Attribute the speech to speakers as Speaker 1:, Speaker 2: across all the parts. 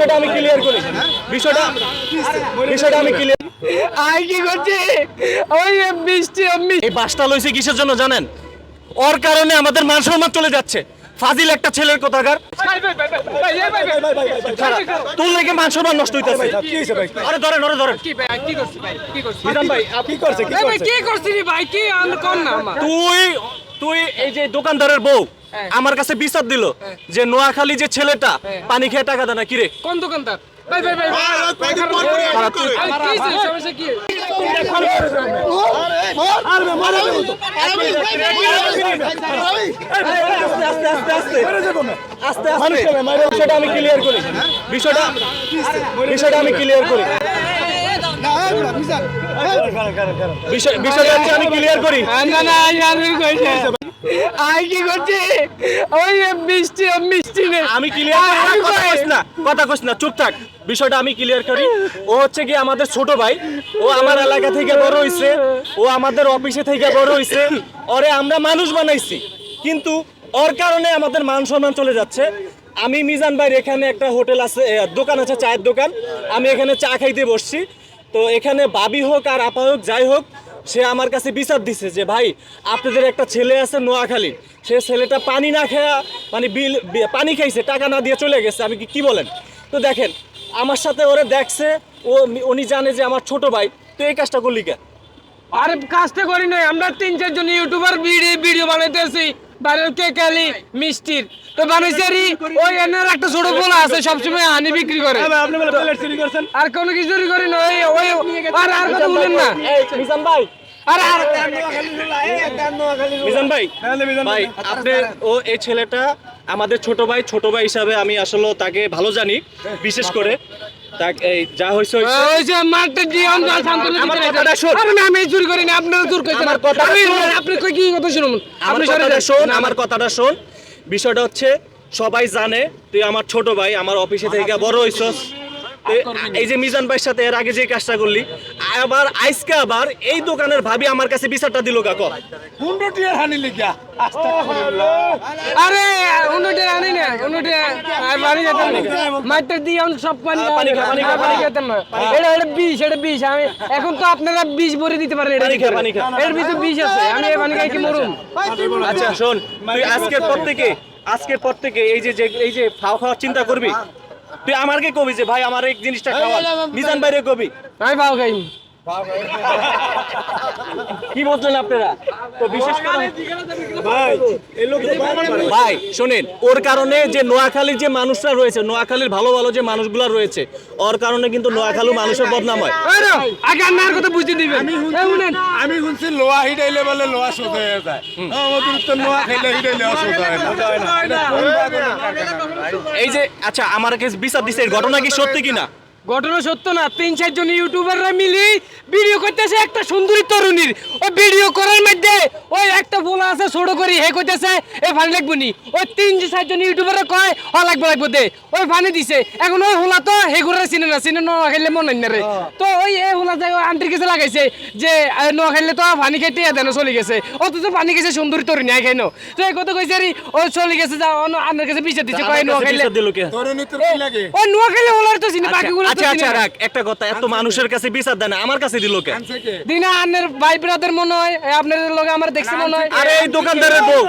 Speaker 1: বিষয়টা আমি ক্লিয়ার করি। বিষয়টা বিষয়টা আমি ক্লিয়ার
Speaker 2: আই কি করছি? ওই বৃষ্টি
Speaker 1: এই বাসটা লইছে কিসের জন্য জানেন? ওর কারণে আমাদের মান সম্মান চলে যাচ্ছে। ফাজিল একটা ছেলের কথাকার। তোর লেগে মান সম্মান নষ্ট হইতেছে। আরে ধরেন আরে ধরেন।
Speaker 2: কি ভাই কি করছি ভাই? কি করছি?
Speaker 1: ভাই কি করছে
Speaker 2: কি করছি? ভাই? কি আমি কোন না
Speaker 1: তুই তুই এই যে দোকানদারের বউ
Speaker 2: হ্যাঁ।
Speaker 1: আমার কাছে বিচার দিল যে নোয়াখালী যে ছেলেটা পানি খেয়ে টাকা দেয় না কিরে
Speaker 2: কোন দোকানদার? ভাই ভাই ভাই? সমস্যা কি?
Speaker 1: বিষয়টা আমি ক্লিয়ার করি। বিষয়টা বিষয়টা আমি ক্লিয়ার করি। বিষয় বিষয়টা আমি ক্লিয়ার করি। ও হচ্ছে কি আমাদের ছোট ভাই। ও আমার এলাকা থেকে বড় হইছে। ও আমাদের অফিসে থেকে বড় হইছে। ওরে আমরা মানুষ বানাইছি। কিন্তু ওর কারণে আমাদের মান সম্মান চলে যাচ্ছে। আমি মিজান ভাইয়ের এখানে একটা হোটেল আছে দোকান আছে, চায়ের দোকান। আমি এখানে চা খাইতে বসছি। তো এখানে বাবি হোক আর আপা হোক, যাই হোক, সে আমার কাছে বিচার দিছে যে, ভাই, আপনাদের একটা ছেলে আছে নোয়াখালী। সে ছেলেটা পানি না খেয়া মানে বিল পানি খাইছে, টাকা না দিয়ে চলে গেছে। আমি কি বলেন? তো দেখেন, আমার সাথে ওরে দেখছে, ও উনি জানে যে আমার ছোট ভাই। তো এই কাজটা করলি কে?
Speaker 2: আরে, কাজটা করি নাই। আমরা তিন, চারজন ইউটিউবার ভিডিও ভিডিও বানাইতেছি। বাইরের কে আলি মিষ্টির। তো বানাইছি আর ওই এনার একটা ছোট পোলা আছে সবসময় হানি বিক্রি করে।
Speaker 1: আপনি বলে প্লেট চুরি করছেন?
Speaker 2: আর কোনো কিছু করি না ওই ওই আর আর কথা বলেন না।
Speaker 1: এই ভাই
Speaker 2: আর আর
Speaker 1: মিজান ভাই ভাই আপনি ও এই ছেলেটা আমাদের ছোট ভাই ছোট ভাই হিসাবে আমি আসলে তাকে ভালো জানি বিশেষ করে। তাকে যা হয়েছে হয়েছে।
Speaker 2: ওই যে আমরা
Speaker 1: কথাটা শোন।
Speaker 2: আরে আমি করি না আপনিও
Speaker 1: আমার
Speaker 2: আপনি কই কি কথা শুনুন? আপনি
Speaker 1: কথাটা
Speaker 2: যান।
Speaker 1: শোন আমার কথাটা শোন। বিষয়টা হচ্ছে সবাই জানে তুই আমার ছোট ভাই আমার অফিসে থেকে বড় হইছস। তুই এই যে মিজান ভাইয়ের সাথে এর আগে যে কাজটা করলি আবার আইসকে আবার এই দোকানের ভাবি আমার কাছে বিচারটা দিল কাক
Speaker 2: আরে উন্নতি আনি না উন্নতি আর পানি না। মাঠটা দিয়ে আমি সব পানি
Speaker 1: পানি পানি
Speaker 2: পানি খেতেন না। এটা এটা বিষ এটা বিষ। আমি এখন তো আপনারা বিষ ভরে দিতে পারেন এটা
Speaker 1: খা, পানি খা।
Speaker 2: এর ভিতরে বিষ আছে। আমি এই পানি খাই কি মরুম?
Speaker 1: আচ্ছা শোন তুই আজকের পর থেকে আজকের পর থেকে এই যে এই যে খাওয়া খাওয়ার চিন্তা করবি? তুই আমারকে কবি যে? ভাই আমার এই জিনিসটা খাওয়া। মিজান বাইরে কবি।
Speaker 2: আমি পাও খাই
Speaker 1: কি বলছেন আপনারা? তো বিশেষ করে ভাই ভাই শোনেন ওর কারণে যে নোয়াখালীর যে মানুষরা রয়েছে নোয়াখালীর ভালো ভালো যে মানুষগুলা রয়েছে ওর কারণে কিন্তু নোয়াখালী মানুষের বদনাম হয়।
Speaker 2: আরে, আগে আর কথা বুঝতে দিবেন। এই শুনেন,
Speaker 3: আমি শুনছি লোয়া হিটাইলে বলে লোয়া শোধ হয়ে যায়। আমাদের তো নোয়া খাইলে হিটাইলে অসুখ হয় না।
Speaker 1: এই যে আচ্ছা আমার কেস বিচার দিছে এর ঘটনা কি সত্যি কিনা?
Speaker 2: ঘটনা সত্য না তিন চারজন ইউটিউবাররা মিলি ভিডিও করতেছে একটা সুন্দরী তরুণীর। ওই ভিডিও করার মধ্যে ওই একটা বোলা আছে ছোট করি হে কইতেছে এ ফানি লাগবো নি। ওই তিন যে চারজন ইউটিউবাররা কয় হ লাগবো লাগবো দে। ওই ফানি দিছে। এখন ওই হোলা তো হে ঘুরে চিনে না চিনে ন খেলে মনে না রে। তো ওই এ হোলা যাই ওই আন্টির কাছে লাগাইছে যে ন খেললে তো পানি খেতে দেন চলে গেছে। অথচ পানি গেছে সুন্দরী তরুণী আই খাইনো। তো এই কথা কইছে রে ওই চলে গেছে যা অন্য আন্টির কাছে পিছিয়ে দিছে কয় ন
Speaker 1: আমার কাছে
Speaker 2: খেললে
Speaker 1: বিচার দিল কে?
Speaker 3: তোর নিতে কি লাগে?
Speaker 2: ও নোয়া খেলে হোলার তো চিনি বাকিগুলো তো
Speaker 1: আচ্ছা আচ্ছা রাখ একটা কথা এত মানুষের কাছে বিচার দেয় না আমার কাছে দিল কে?
Speaker 2: দিনা আনের ভাই ব্রাদার মনে হয় আপনার আপনাদের আমার দেখছে মনে হয়।
Speaker 1: আরে এই দোকানদারের বউ।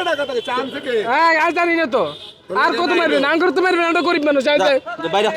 Speaker 2: হ্যাঁ আর জানি না তো। আর কত মারবেন আঙ্গুর তো মারবেন আমরা গরিব মানুষ
Speaker 1: বাইরা